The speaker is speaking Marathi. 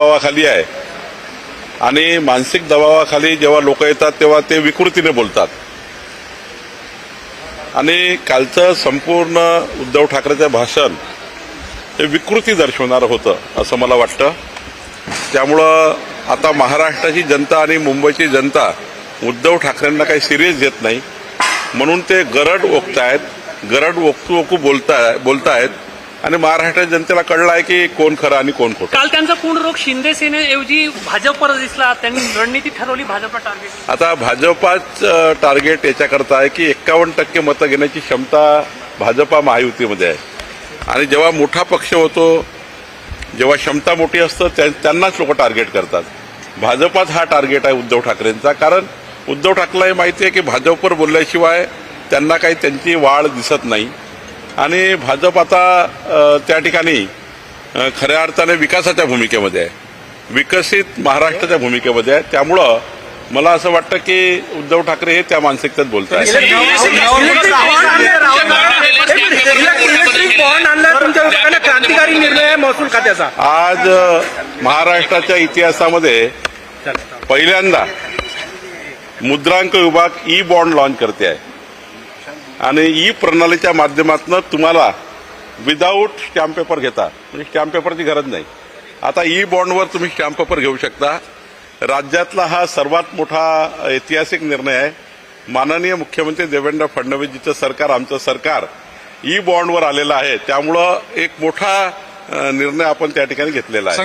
दबावाखाली आहे. आणि मानसिक दबावाखाली जेव्हा लोक येतात तेव्हा ते विकृतीने बोलतात. आणि कालचं संपूर्ण उद्धव ठाकरेचं भाषण हे विकृती दर्शवणारं होतं असं मला वाटतं. त्यामुळं आता महाराष्ट्राची जनता आणि मुंबईची जनता उद्धव ठाकरेंना काही सिरियस घेत नाही. म्हणून ते गरड ओकतायत गरड ओकू ओकू बोलताय बोलतायत. आणि महाराष्ट्राच्या जनतेला कळलं आहे की कोण खरं आणि कोण खोटं. काल त्यांचा पूर्ण रोग शिंदे सेनेऐवजी भाजपवर दिसला. त्यांनी रणनीती ठरवली भाजपला टार्गेट आता भाजपाच टार्गेट याच्याकरता आहे की एक्कावन्न टक्के मतं घेण्याची क्षमता भाजपा महायुतीमध्ये आहे. आणि जेव्हा मोठा पक्ष होतो जेव्हा क्षमता मोठी असतं त्या- त्यांनाच लोक टार्गेट करतात. भाजपाच हा टार्गेट आहे उद्धव ठाकरेंचा. कारण उद्धव ठाकरेला माहिती आहे की भाजपवर बोलल्याशिवाय त्यांना काही त्यांची वाढ दिसत नाही. आणि भाजप आता त्या ठिकाणी खऱ्या अर्थाने विकासाच्या भूमिकेमध्ये आहे. विकसित महाराष्ट्राच्या भूमिकेमध्ये आहे. त्यामुळं मला असं वाटतं की उद्धव ठाकरे हे त्या मानसिकतेत बोलत आहेत. आज महाराष्ट्राच्या इतिहासामध्ये पहिल्यांदा मुद्रांक विभाग ई बॉन्ड लॉन्च करते आहे. आणि ई प्रणालीच्या माध्यमातून तुम्हाला विदाऊट स्टॅम्प पेपर घेता. म्हणजे स्टॅम्प पेपरची गरज नाही. आता ई बॉन्डवर तुम्ही स्टॅम्प पेपर घेऊ शकता. राज्यातला हा सर्वात मोठा ऐतिहासिक निर्णय आहे. माननीय मुख्यमंत्री देवेंद्र फडणवीसजीचं सरकार आमचं सरकार ई बॉन्डवर आलेलं आहे. त्यामुळं एक मोठा निर्णय आपण त्या ठिकाणी घेतलेला आहे.